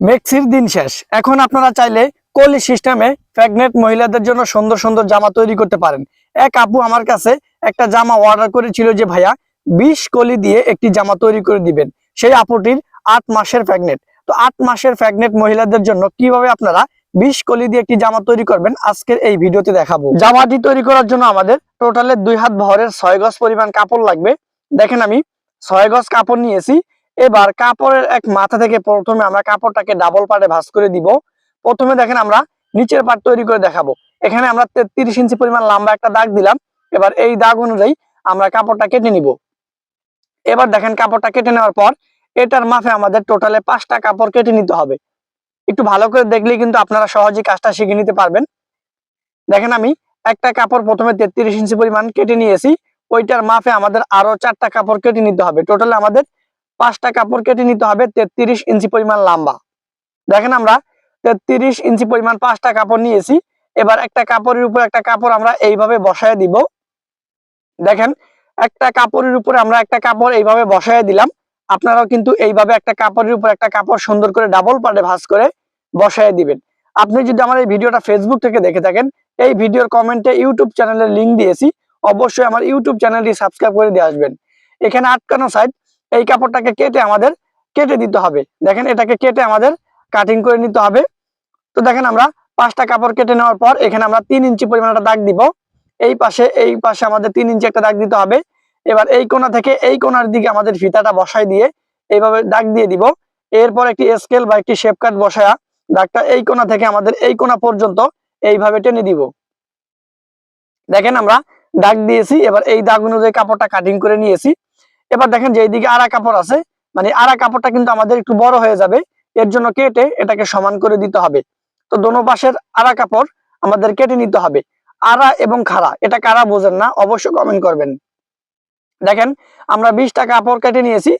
মেক্সির দিন শেষ। এখন আপনারা চাইলে কলি সিস্টেমে প্রেগনেন্ট মহিলাদের জন্য সুন্দর সুন্দর জামা তৈরি করতে পারেন। এক আপু আমার কাছে একটা জামা অর্ডার করেছিল যে, ভাইয়া, বিশ কলি দিয়ে একটি জামা তৈরি করে দিবেন। সেই আপুটির আট মাসের প্রেগনেন্ট তো আট মাসের প্রেগনেন্ট মহিলাদের জন্য কীভাবে আপনারা বিশ কলি দিয়ে একটি জামা তৈরি করবেন, আজকের এই ভিডিওতে দেখাবো। জামাটি তৈরি করার জন্য আমাদের টোটালে দুই হাত ভরের ছয় গজ পরিমাণ কাপড় লাগবে। দেখেন আমি ছয় গজ কাপড় নিয়েছি। এবার কাপড়ের এক মাথা থেকে প্রথমে আমরা কাপড়টাকে ডাবল পার্টে ভাঁজ করে দিব। প্রথমে দেখেন আমরা নিচের পার্ট তৈরি করে দেখাবো। এখানে আমরা তেত্রিশ ইঞ্চি পরিমাণ লম্বা একটা দাগ দিলাম। এবার এই দাগ অনুযায়ী আমরা কাপড়টা কেটে নিব। এবার দেখেন কাপড়টা কেটে নেওয়ার পর এটার মাপে আমাদের টোটালে পাঁচটা কাপড় কেটে নিতে হবে। একটু ভালো করে দেখলেই কিন্তু আপনারা সহজেই কাজটা শিখে নিতে পারবেন। দেখেন আমি একটা কাপড় প্রথমে তেত্রিশ ইঞ্চি পরিমাণ কেটে নিয়েছি। ওইটার মাফে আমাদের আরও চারটা কাপড় কেটে নিতে হবে। টোটালে আমাদের পাঁচটা কাপড় কেটে নিতে হবে তেত্রিশ ইঞ্চি পরিমাণ লম্বা। দেখেন আমরা তেত্রিশ ইঞ্চি পরিমাণ পাঁচটা কাপড় নিয়েছি। এবার একটা কাপড়ের উপর একটা কাপড় আমরা এইভাবে বসায় দিব। দেখেন, একটা কাপড়ের উপরে আমরা একটা কাপড় এইভাবে বসায় দিলাম। আপনারাও কিন্তু এইভাবে একটা কাপড়ের উপর একটা কাপড় সুন্দর করে ডাবল পার্টে ভাঁজ করে বসায় দিবেন। আপনি যদি আমার এই ভিডিওটা ফেসবুক থেকে দেখে থাকেন, এই ভিডিওর কমেন্টে ইউটিউব চ্যানেলের লিংক দিয়েছি। অবশ্যই আমার ইউটিউব চ্যানেলটি সাবস্ক্রাইব করে দিয়ে আসবেন। এখানে আটকানো সাইড এই কাপড়টাকে কেটে আমাদের কেটে দিতে হবে। দেখেন এটাকে কেটে আমাদের কাটিং করে নিতে হবে। তো দেখেন আমরা পাঁচটা কাপড় কেটে নেওয়ার পর এখানে আমরা তিন ইঞ্চি পরিমাণ দাগ দিব। এই পাশে এই পাশে আমাদের তিন ইঞ্চি একটা দাগ দিতে হবে। এবার এই কোণা থেকে এই কোণার দিকে আমাদের ফিতাটা বসাই দিয়ে এইভাবে দাগ দিয়ে দিব। এরপর একটি স্কেল বা একটি শেপ কাট বসায়া দাগটা এই কোণা থেকে আমাদের এই কোণা পর্যন্ত এইভাবে টেনে দিব। দেখেন আমরা দাগ দিয়েছি। এবার এই দাগ অনুযায়ী কাপড়টা কাটিং করে নিয়েছি। এবার দেখেন যে এইদিকে আড়া কাপড় আছে মানে আড়া কাপড়টা কিন্তু আমাদের একটু বড় হয়ে যাবে, এর জন্য কেটে এটাকে সমান করে দিতে হবে। তো দোনো পাশের আড়া কাপড় আমাদের কেটে নিতে হবে। আড়া এবং খাড়া, এটা কারা বোঝেন না, অবশ্যই কমেন্ট করবেন। দেখেন, আমরা বিশটা কাপড় কেটে নিয়েছি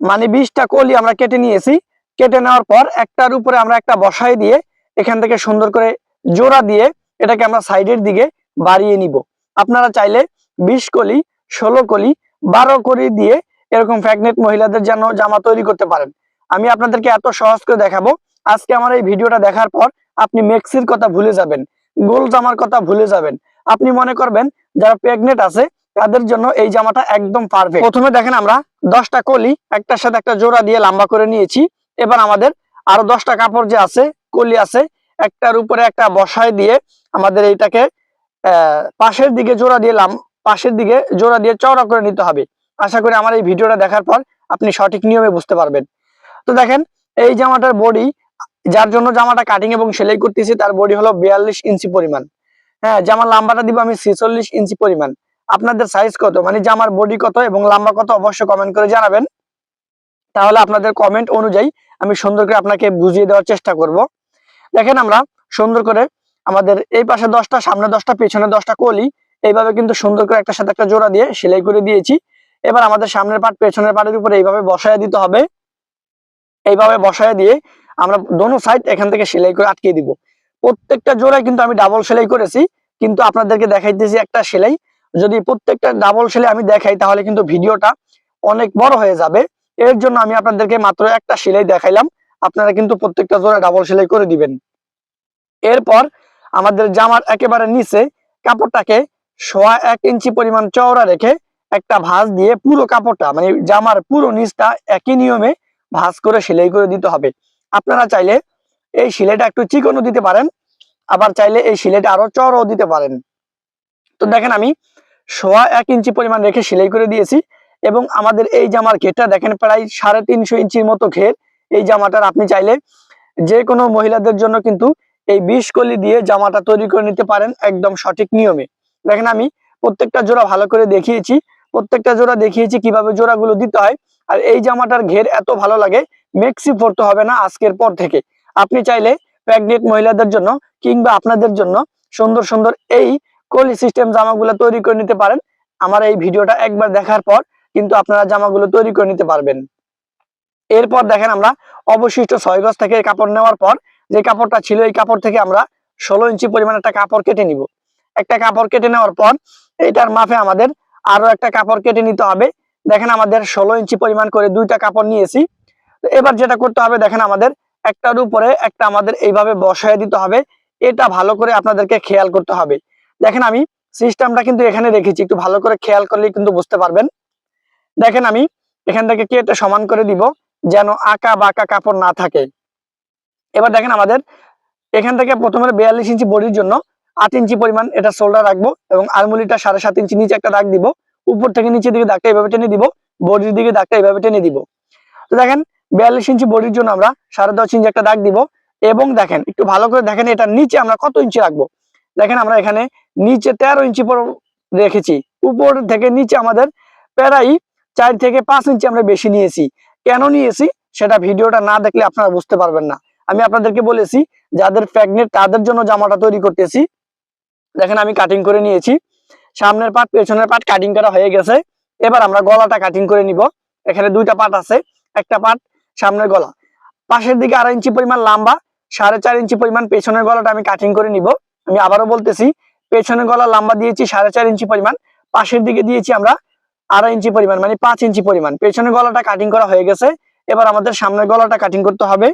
মানে বিশটা কলি আমরা কেটে নিয়েছি। কেটে নেওয়ার পর একটার উপরে আমরা একটা বসাই দিয়ে এখান থেকে সুন্দর করে জোড়া দিয়ে এটাকে আমরা সাইডের দিকে বাড়িয়ে নিব। আপনারা চাইলে বিশ কলি, ষোলো কলি বারো কলি দিয়ে এরকম প্রেগনেন্ট মহিলাদের যেন জামা তৈরি করতে পারেন। আমি আপনাদেরকে এত সহজ করে দেখাবো। আজকে আমার এই ভিডিওটা দেখার পর আপনি মেক্সির কথা ভুলে যাবেন, গোল জামার কথা ভুলে যাবেন। আপনি মনে করবেন, যারা প্রেগনেন্ট আছে, তাদের জন্য এই জামাটা একদম পারফেক্ট প্রথমে দেখেন আমরা দশটা কলি, একটার সাথে একটা জোড়া দিয়ে লম্বা করে নিয়েছি। এবার আমাদের আরও দশটা কাপড় যে আছে, কলি আছে, একটার উপরে একটা বসায় দিয়ে আমাদের এইটাকে পাশের দিকে জোড়া দিয়ে পাশের দিকে জোড়া দিয়ে চওড়া করে নিতে হবে। আশা করি আমার এই ভিডিওটা দেখার পর আপনি সঠিক নিয়মে বুঝতে পারবেন। তো দেখেন, এই জামাটার বডি যার জন্য জামাটা কাটিং এবং সেলাই করতেছি, তার বডি হলো বিয়াল্লিশ ইঞ্চি পরিমাণ। হ্যাঁ জামার লাম্বাটা দিব আমি ছেচল্লিশ ইঞ্চি পরিমাণ। আপনাদের সাইজ কত? মানে জামার বডি কত এবং লম্বা কত অবশ্যই কমেন্ট করে জানাবেন। তাহলে আপনাদের কমেন্ট অনুযায়ী আমি সুন্দর করে আপনাকে বুঝিয়ে দেওয়ার চেষ্টা করব। দেখেন আমরা সুন্দর করে আমাদের এই পাশে দশটা, সামনে দশটা, পেছনে দশটা কলি এইভাবে কিন্তু সুন্দর করে একটা সাথে একটা জোড়া দিয়ে সেলাই করে দিয়েছি। এবার আমাদের সামনের পাট, পেছনের পাটের উপরে এইভাবে বসায় দিতে হবে। এইভাবে বসায় দিয়ে আমরা দোনো সাইড এখান থেকে সেলাই করে আটকে দিব। প্রত্যেকটা জোড়ায় কিন্তু আমি ডাবল সেলাই করেছি, কিন্তু আপনাদেরকে দেখাইতেছি একটা সেলাই। যদি প্রত্যেকটা ডাবল সেলাই আমি দেখাই, তাহলে কিন্তু ভিডিওটা অনেক বড় হয়ে যাবে। এর জন্য আমি আপনাদেরকে মাত্র একটা সেলাই দেখাইলাম। আপনারা কিন্তু প্রত্যেকটা জোড়া ডাবল সেলাই করে দিবেন। এরপর আমাদের জামার একেবারে নিচে কাপড়টাকে সোয়া এক ইঞ্চি পরিমাণ চওড়া রেখে একটা ভাঁজ দিয়ে পুরো কাপড়টা মানে জামার পুরো নিচটা একই নিয়মে ভাঁজ করে সেলাই করে দিতে হবে। আপনারা চাইলে এই সেলাইটা একটু চিকনও দিতে পারেন, আবার চাইলে এই সেলাইটা আরও চড়ও দিতে পারেন। তো দেখেন আমি সোয়া এক ইঞ্চি পরিমাণ রেখে সেলাই করে দিয়েছি এবং আমাদের এই জামার ঘেরটা দেখেন প্রায় সাড়ে তিনশো ইঞ্চির মতো ঘের। এই জামাটার আপনি চাইলে যে কোনো মহিলাদের জন্য কিন্তু এই বিষ কলি দিয়ে জামাটা তৈরি করে নিতে পারেন একদম সঠিক নিয়মে। দেখেন আমি প্রত্যেকটা জোড়া ভালো করে দেখিয়েছি, প্রত্যেকটা জোড়া দেখিয়েছি কীভাবে জোড়াগুলো দিতে হয়। আর এই জামাটার ঘের এত ভালো লাগে মেক্সি পরতে হবে না আজকের পর থেকে। আপনি চাইলে প্রেগনেন্ট মহিলাদের জন্য কিংবা আপনাদের জন্য সুন্দর সুন্দর এই কলি সিস্টেম জামাগুলো তৈরি করে নিতে পারেন। আমার এই ভিডিওটা একবার দেখার পর কিন্তু আপনারা জামাগুলো তৈরি করে নিতে পারবেন। এরপর দেখেন আমরা অবশিষ্ট ছয় গজ থেকে কাপড় নেওয়ার পর যে কাপড়টা ছিল, এই কাপড় থেকে আমরা ষোলো ইঞ্চি পরিমাণ একটা কাপড় কেটে নিব। একটা কাপড় কেটে নেওয়ার পর এটার মাপে আমাদের আরও একটা কাপড় কেটে নিতে হবে। দেখেন আমাদের ষোলো ইঞ্চি পরিমাণ করে দুইটা কাপড় নিয়েছি। এবার যেটা করতে হবে, দেখেন আমাদের একটার উপরে একটা আমাদের এইভাবে বসায় দিতে হবে। এটা ভালো করে আপনাদেরকে খেয়াল করতে হবে। দেখেন আমি সিস্টেমটা কিন্তু এখানে রেখেছি, একটু ভালো করে খেয়াল করলেই কিন্তু বুঝতে পারবেন। দেখেন আমি এখান থেকে কেটে সমান করে দিব, যেন আঁকা বাঁকা কাপড় না থাকে। এবার দেখেন আমাদের এখান থেকে প্রথমে বিয়াল্লিশ ইঞ্চি বডির জন্য আট ইঞ্চি পরিমাণ এটা শোল্ডার রাখব এবং আলমুলিটা সাড়ে সাত ইঞ্চি নিচে একটা দাগ দিব। উপর থেকে নিচের দিকে দাগটা এইভাবে টেনে দিব, বডির দিকে দাগটা এইভাবে টেনে দিব। তো দেখেন, বিয়াল্লিশ ইঞ্চি বডির জন্য আমরা সাড়ে দশ ইঞ্চি একটা দাগ দিব এবং দেখেন, একটু ভালো করে দেখেন এটা নিচে আমরা কত ইঞ্চি রাখব। দেখেন আমরা এখানে নিচে তেরো ইঞ্চি পর রেখেছি, উপর থেকে নিচে আমাদের প্রায় চার থেকে পাঁচ ইঞ্চি আমরা বেশি নিয়েছি। কেন নিয়েছি? সেটা ভিডিওটা না দেখলে আপনারা বুঝতে পারবেন না। আমি আপনাদেরকে বলেছি, যাদের প্রেগনেন্ট তাদের জন্য জামাটা তৈরি করতেছি। দেখেন আমি কাটিং করে নিয়েছি। সামনের পাট পেছনের পাট কাটিং করা হয়ে গেছে। এবার আমরা গলাটা কাটিং করে নিব। এখানে দুইটা পাট আছে। একটা পাট সামনের গলা। পাশের দিকে আড়াই ইঞ্চি পরিমাণ লম্বা, সাড়ে চার ইঞ্চি পরিমাণ পেছনের গলাটা আমি কাটিং করে নিব। আমি আবারও বলতেছি, পেছনের গলা লম্বা দিয়েছি সাড়ে চার ইঞ্চি পরিমাণ। পাশের দিকে দিয়েছি আমরা আড়াই ইঞ্চি পরিমাণ মানে পাঁচ ইঞ্চি পরিমাণ। পেছনের গলাটা কাটিং করা হয়ে গেছে। এবার আমাদের সামনের গলাটা কাটিং করতে হবে।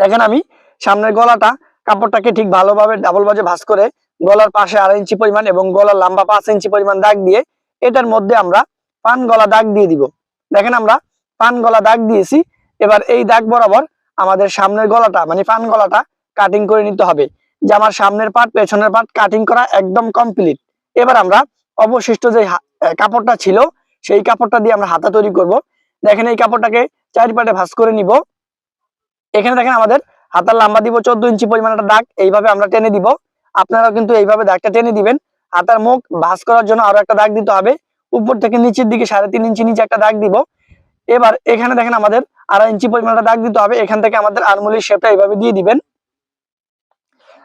দেখেন আমি সামনের গলাটা কাপড়টাকে ঠিক ভালোভাবে ডাবল বাজে ভাঁজ করে গলার পাশে আড়াই ইঞ্চি পরিমাণ এবং গলার লম্বা পাঁচ ইঞ্চি পরিমাণ দাগ দিয়ে এটার মধ্যে আমরা পান গলা দাগ দিয়ে দিব। দেখেন আমরা পান গলা দাগ দিয়েছি। এবার এই দাগ বরাবর আমাদের সামনের গলাটা মানে পান গলাটা কাটিং করে নিতে হবে। যে আমার সামনের পাট পেছনের পাট কাটিং করা একদম কমপ্লিট এবার আমরা অবশিষ্ট যে কাপড়টা ছিল, সেই কাপড়টা দিয়ে আমরা হাতা তৈরি করব। দেখেন এই কাপড়টাকে চারি পাটে ভাঁজ করে নিব। এখানে দেখেন আমাদের হাতার লম্বা দিব চোদ্দ ইঞ্চি পরিমাণ একটা দাগ, এইভাবে আমরা টেনে দিব। আপনারা কিন্তু এইভাবে দাগটা টেনে দিবেন। হাতার মুখ ভাঁজ করার জন্য আরও একটা দাগ দিতে হবে। উপর থেকে নিচের দিকে সাড়ে তিন ইঞ্চি নিচে একটা দাগ দিব। এবার এখানে দেখেন আমাদের আড়াই ইঞ্চি পরিমাণ দাগ দিতে হবে। এখান থেকে আমাদের আনমুলির শেপটা এইভাবে দিয়ে দিবেন।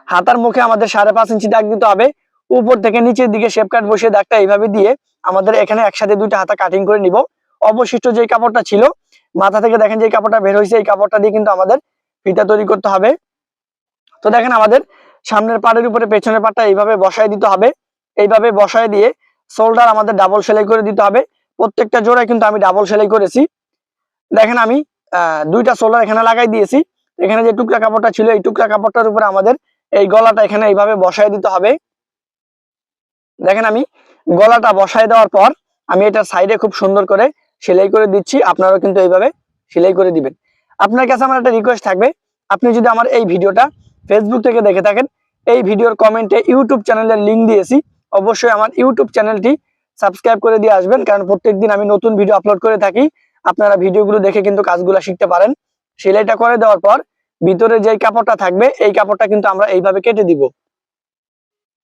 হাতার মুখে আমাদের সাড়ে পাঁচ ইঞ্চি দাগ দিতে হবে। উপর থেকে নিচের দিকে শেপ কাট বসিয়ে দাগটা এইভাবে দিয়ে আমাদের এখানে একসাথে দুইটা হাতা কাটিং করে নিব। অবশিষ্ট যে কাপড়টা ছিল, মাথা থেকে দেখেন যে কাপড়টা বের হয়েছে, এই কাপড়টা দিয়ে কিন্তু আমাদের ফিতা তৈরি করতে হবে। তো দেখেন আমাদের সামনের পাড়ের উপরে পেছনের পাটটা এইভাবে বসায় দিতে হবে। এইভাবে বসায় দিয়ে শোল্ডার আমাদের ডাবল সেলাই করে দিতে হবে। প্রত্যেকটা জোড়ায় কিন্তু আমি ডাবল সেলাই করেছি। দেখেন আমি দুইটা শোল্ডার এখানে লাগাই দিয়েছি। এখানে যে টুকরা কাপড়টা ছিল, এই টুকরা কাপড়টার উপরে আমাদের এই গলাটা এখানে এইভাবে বসায় দিতে হবে। দেখেন আমি গলাটা বসায় দেওয়ার পর আমি এটা সাইডে খুব সুন্দর করে সেলাই করে দিচ্ছি। আপনারাও কিন্তু এইভাবে সেলাই করে দিবেন। আপনার কাছে আমার একটা রিকোয়েস্ট থাকবে। আপনি যদি আমার এই ভিডিওটা ফেসবুক থেকে দেখে থাকেন, এই ভিডিওর কমেন্টে ইউটিউব চ্যানেলের লিংক দিয়েছি। অবশ্যই আমার ইউটিউব চ্যানেলটি সাবস্ক্রাইব করে দিয়ে আসবেন, কারণ প্রত্যেকদিন আমি নতুন ভিডিও আপলোড করে থাকি। আপনারা ভিডিওগুলো দেখে কিন্তু কাজগুলো শিখতে পারেন। সেলাইটা করে দেওয়ার পর ভিতরে যে কাপড়টা থাকবে, এই কাপড়টা কিন্তু আমরা এইভাবে কেটে দিব।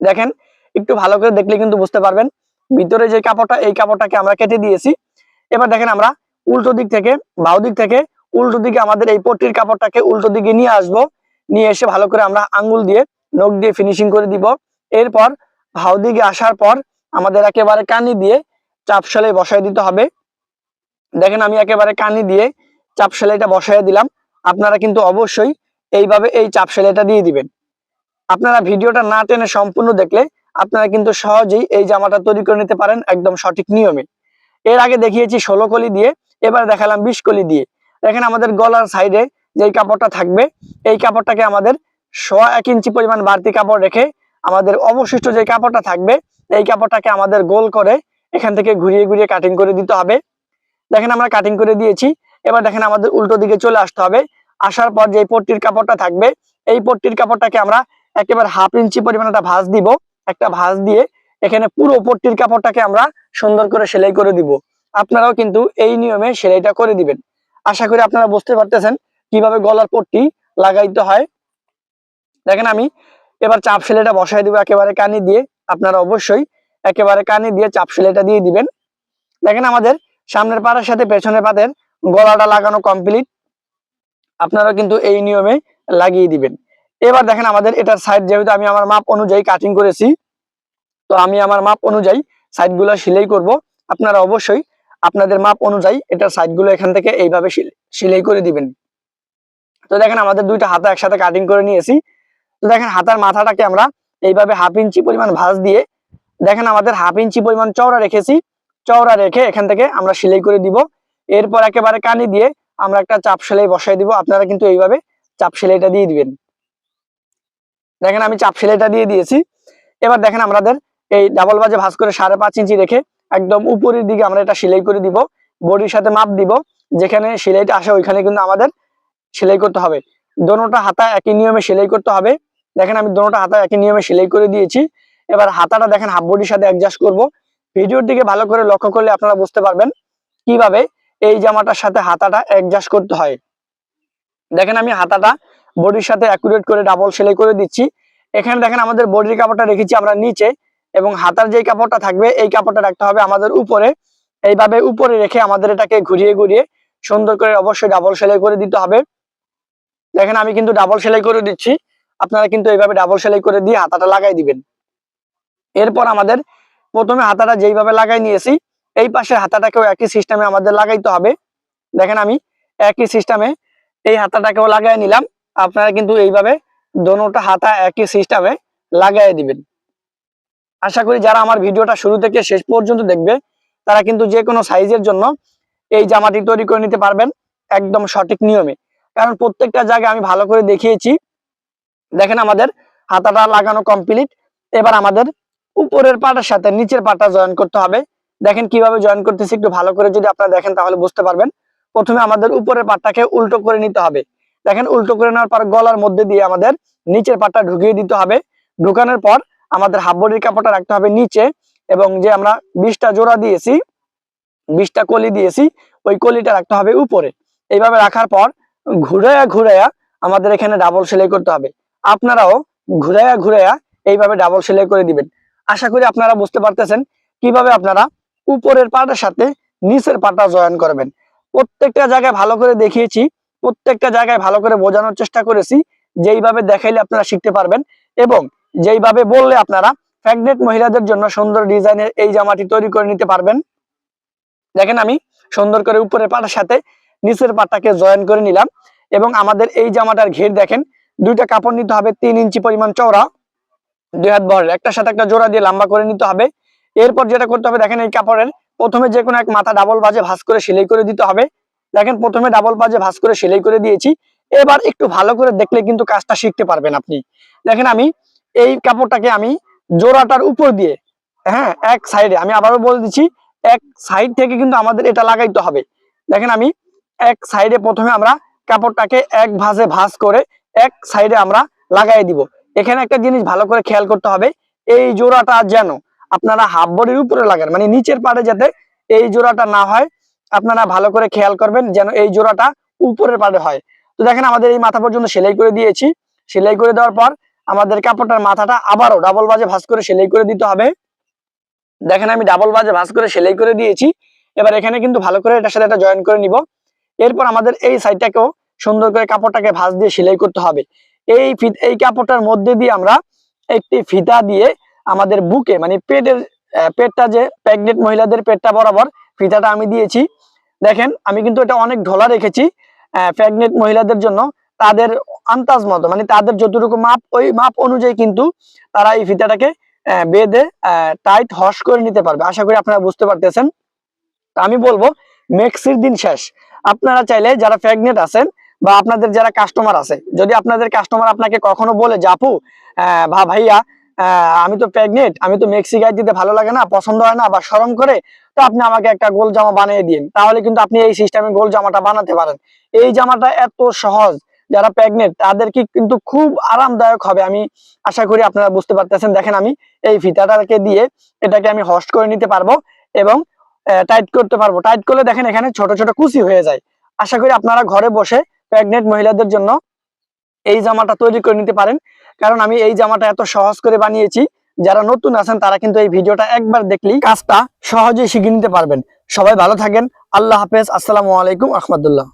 দেখেন, একটু ভালো করে দেখলে কিন্তু বুঝতে পারবেন। ভিতরে যে কাপড়টা, এই কাপড়টাকে আমরা কেটে দিয়েছি। এবার দেখেন আমরা উল্টো দিক থেকে বাউ দিক থেকে উল্টো দিকে আমাদের এই পট্টির কাপড়টাকে উল্টো দিকে নিয়ে আসব। নিয়ে এসে ভালো করে আমরা আঙ্গুল দিয়ে, নখ দিয়ে ফিনিশিং করে দিব। এরপর ভাউ দিকে আসার পর আমাদের একেবারে কানি দিয়ে চাপ সেলাই বসায় দিতে হবে। দেখেন আমি একেবারে কানি দিয়ে চাপ সেলাইটা বসায় দিলাম। আপনারা কিন্তু অবশ্যই এইভাবে এই চাপ সেলাইটা দিয়ে দিবেন। আপনারা ভিডিওটা না টেনে সম্পূর্ণ দেখলে আপনারা কিন্তু সহজেই এই জামাটা তৈরি করে নিতে পারেন একদম সঠিক নিয়মে। এর আগে দেখিয়েছি ষোলো কলি দিয়ে, এবার দেখালাম বিশ কলি দিয়ে। দেখেন আমাদের গলার সাইডে যে কাপড়টা থাকবে, এই কাপড়টাকে আমাদের সোয়া এক ইঞ্চি পরিমাণ বাড়তি কাপড় রেখে আমাদের অবশিষ্ট যে কাপড়টা থাকবে, এই কাপড়টাকে আমাদের গোল করে এখান থেকে ঘুরিয়ে ঘুরিয়ে কাটিং করে দিতে হবে। দেখেন আমরা কাটিং করে দিয়েছি, এবার দেখেন আমাদের উল্টো দিকে চলে আসতে হবে। আসার পর যে পট্টির কাপড়টা থাকবে, এই পট্টির কাপড়টাকে আমরা একেবারে হাফ ইঞ্চি পরিমাণ একটা ভাঁজ দিব, একটা ভাঁজ দিয়ে এখানে পুরো পট্টির কাপড়টাকে আমরা সুন্দর করে সেলাই করে দিব। আপনারাও কিন্তু এই নিয়মে সেলাইটা করে দিবেন। আশা করি আপনারা বুঝতে পারতেছেন কীভাবে গলার পট্টি লাগাইতে হয়। দেখেন আমি এবার চাপ সেলাইটা বসাই দিব একেবারে কানি দিয়ে। আপনারা অবশ্যই একেবারে কানি দিয়ে চাপ সেলাইটা দিয়ে দিবেন। দেখেন আমাদের সামনের পাড়ার সাথে পেছনের পাতের গলাটা লাগানো কমপ্লিট। আপনারা কিন্তু এই নিয়মে লাগিয়ে দিবেন। এবার দেখেন আমাদের এটার সাইড যেহেতু আমি আমার মাপ অনুযায়ী কাটিং করেছি, তো আমি আমার মাপ অনুযায়ী সাইডগুলো সেলাই করব। আপনারা অবশ্যই আপনাদের মাপ অনুযায়ী এটার সাইডগুলো এখান থেকে এইভাবে সিল- সেলাই করে দিবেন। তো দেখেন আমাদের দুইটা হাতা একসাথে কাটিং করে নিয়েছি। তো দেখেন হাতার মাথাটাকে আমরা এইভাবে হাফ ইঞ্চি পরিমাণ ভাঁজ দিয়ে, দেখেন আমাদের হাফ ইঞ্চি পরিমাণ চওড়া রেখেছি। চওড়া রেখে এখান থেকে আমরা সেলাই করে দিব। এরপর একেবারে কানি দিয়ে আমরা একটা চাপ সেলাই বসাই দিব। আপনারা কিন্তু এইভাবে চাপ সেলাইটা দিয়ে দিবেন। দেখেন আমি চাপ সেলাইটা দিয়ে দিয়েছি। এবার দেখেন আমাদের এই ডাবল বাজে ভাঁজ করে সাড়ে পাঁচ ইঞ্চি রেখে একদম উপরের দিকে আমরা এটা সেলাই করে দিব, বডির সাথে মাপ দিব, যেখানে সেলাইটা আসে ওইখানে কিন্তু আমাদের সেলাই করতে হবে। দোনোটা হাতা একই নিয়মে সেলাই করতে হবে। দেখেন আমি দোনোটা হাতা একই নিয়মে সেলাই করে দিয়েছি। এবার হাতাটা দেখেন হাফ বডির সাথে অ্যাডজাস্ট করব। ভিডিওর দিকে ভালো করে লক্ষ্য করলে আপনারা বুঝতে পারবেন কীভাবে এই জামাটার সাথে হাতাটা অ্যাডজাস্ট করতে হয়। দেখেন আমি হাতাটা বডির সাথে অ্যাকুরেট করে ডাবল সেলাই করে দিচ্ছি। এখানে দেখেন আমাদের বডির কাপড়টা রেখেছি আমরা নিচে। এবং হাতার যে কাপড়টা থাকবে, এই কাপড়টা রাখতে হবে আমাদের উপরে। এইভাবে উপরে রেখে আমাদের এটাকে ঘুরিয়ে ঘুরিয়ে সুন্দর করে অবশ্যই ডাবল সেলাই করে দিতে হবে। দেখেন, আমি কিন্তু ডাবল সেলাই করে দিচ্ছি। আপনারা কিন্তু এইভাবে ডাবল সেলাই করে দিয়ে হাতাটা লাগাই দিবেন। এরপর আমাদের প্রথমে হাতাটা যেইভাবে লাগাই নিয়েছি, এই পাশের হাতাটাকেও একই সিস্টেমে আমাদের লাগাইতে হবে। দেখেন, আমি একই সিস্টেমে এই হাতাটাকেও লাগাই নিলাম। আপনারা কিন্তু এইভাবে দোনোটা হাতা একই সিস্টেমে লাগাই দিবেন। আশা করি যারা আমার ভিডিওটা শুরু থেকে শেষ পর্যন্ত দেখবে, তারা কিন্তু যে কোনো সাইজের জন্য এই জামাটি তৈরি করে নিতে পারবেন একদম সঠিক নিয়মে। কারণ প্রত্যেকটা জায়গায় আমি ভালো করে দেখিয়েছি। দেখেন আমাদের হাতাটা লাগানো কমপ্লিট এবার আমাদের উপরের পাটার সাথে নিচের পাটা জয়েন করতে হবে। দেখেন কীভাবে জয়েন করতেছি, একটু ভালো করে যদি আপনারা দেখেন তাহলে বুঝতে পারবেন। প্রথমে আমাদের উপরের পাটটাকে উল্টো করে নিতে হবে। দেখেন উল্টো করে নেওয়ার পর গলার মধ্যে দিয়ে আমাদের নিচের পাটটা ঢুকিয়ে দিতে হবে। ঢুকানোর পর আমাদের হাফ বডির কাপড়টা রাখতে হবে নিচে এবং যে আমরা বিশটা জোড়া দিয়েছি, বিশটা কলি দিয়েছি, ওই কলিটা রাখতে হবে উপরে। এইভাবে রাখার পর ঘুরাইয়া ঘুরাইয়া আমাদের এখানে ডাবল সেলাই করতে হবে। আপনারাও ঘুরাইয়া ঘুরাইয়া এইভাবে ডাবল সেলাই করে দিবেন। আশা করি আপনারা বুঝতে পারতেছেন কীভাবে আপনারা উপরের পাটার সাথে নিচের পাটা জয়েন করবেন। প্রত্যেকটা জায়গায় ভালো করে দেখিয়েছি, প্রত্যেকটা জায়গায় ভালো করে বোঝানোর চেষ্টা করেছি, যেইভাবে দেখাইলে আপনারা শিখতে পারবেন এবং যেইভাবে বললে আপনারা প্রেগনেন্ট মহিলাদের জন্য সুন্দর ডিজাইনের এই জামাটি তৈরি করে নিতে পারবেন। দেখেন আমি সুন্দর করে উপরের পাটার সাথে নিচের পাটাকে জয়েন করে নিলাম এবং আমাদের এই জামাটার ঘের দেখেন, দুইটা কাপড় নিতে হবে, তিন ইঞ্চি পরিমাণ চওড়া, দুই হাত বহরের, একটার সাথে একটা জোড়া দিয়ে লম্বা করে নিতে হবে। এরপর যেটা করতে হবে, দেখেন এই কাপড়ের প্রথমে যে কোনো এক মাথা ডাবল বাজে ভাঁজ করে সেলাই করে দিতে হবে। দেখেন প্রথমে ডাবল বাজে ভাঁজ করে সেলাই করে দিয়েছি। এবার একটু ভালো করে দেখলে কিন্তু কাজটা শিখতে পারবেন আপনি। দেখেন আমি এই কাপড়টাকে আমি জোড়াটার উপর দিয়ে হ্যাঁ এক সাইডে আমি আবারও বলে দিচ্ছি, এক সাইড থেকে কিন্তু আমাদের এটা লাগাইতে হবে। দেখেন আমি এক সাইডে প্রথমে আমরা কাপড়টাকে এক ভাঁজে ভাঁজ করে এক সাইডে আমরা লাগাই দিব। এখানে একটা জিনিস ভালো করে খেয়াল করতে হবে, এই জোড়াটা যেন আপনারা হাফ বডির উপরে লাগান মানে নিচের পাড়ে যাতে এই জোড়াটা না হয়, আপনারা ভালো করে খেয়াল করবেন যেন এই জোড়াটা উপরের পাড়ে হয়। তো দেখেন আমাদের এই মাথা পর্যন্ত সেলাই করে দিয়েছি। সেলাই করে দেওয়ার পর আমাদের কাপড়টার মাথাটা আবারও ডাবল বাজে ভাঁজ করে সেলাই করে দিতে হবে। দেখেন আমি ডাবল বাজে ভাঁজ করে সেলাই করে দিয়েছি। এবার এখানে কিন্তু ভালো করে এটার সাথে এটা জয়েন করে নিব। এরপর আমাদের এই সাইডটাকেও সুন্দর করে কাপড়টাকে ভাঁজ দিয়ে সেলাই করতে হবে। এই এই কাপড়টার মধ্যে দিয়ে আমরা একটি ফিতা দিয়ে আমাদের বুকে মানে পেটের পেটটা যে প্রেগনেন্ট মহিলাদের পেটটা বরাবর, ফিতাটা আমি দিয়েছি। দেখেন আমি কিন্তু এটা অনেক ঢোলা রেখেছি প্রেগনেন্ট মহিলাদের জন্য। তাদের আন্তাজ মতো মানে তাদের যতটুকু মাপ, ওই মাপ অনুযায়ী কিন্তু তারা এই ফিতাটাকে বেঁধে টাইট হস করে নিতে পারবে। আশা করি আপনারা বুঝতে পারতেছেন। আমি বলব, মেক্সির দিন শেষ। আপনারা চাইলে যারা প্রেগনেন্ট আছেন বা আপনাদের যারা কাস্টমার আছে, যদি আপনাদের কাস্টমার আপনাকে কখনো বলে যে ভা, ভাইয়া আমি তো প্রেগনেন্ট, আমি তো মেক্সি গায়ে দিতে ভালো লাগে না, পছন্দ হয় না বা শরম করে, তো আপনি আমাকে একটা গোল জামা বানিয়ে দিন। তাহলে কিন্তু আপনি এই সিস্টেমে গোল জামাটা বানাতে পারেন। এই জামাটা এত সহজ যারা প্রেগনেন্ট তাদেরকে কিন্তু খুব আরামদায়ক হবে। আমি আশা করি আপনারা বুঝতে পারতেছেন। দেখেন আমি এই ফিতাটাকে দিয়ে এটাকে আমি হস্ট করে নিতে পারব এবং টাইট করতে পারব। টাইট করলে দেখেন এখানে ছোট ছোট কুচি হয়ে যায়। আশা করি আপনারা ঘরে বসে প্রেগনেন্ট মহিলাদের জন্য এই জামাটা তৈরি করে নিতে পারেন। কারণ আমি এই জামাটা এত সহজ করে বানিয়েছি। যারা নতুন আছেন, তারা কিন্তু এই ভিডিওটা একবার দেখলেই কাজটা সহজেই শিখে নিতে পারবেন। সবাই ভালো থাকেন। আল্লাহ হাফেজ। আসসালামু আলাইকুম আহমদুল্লাহ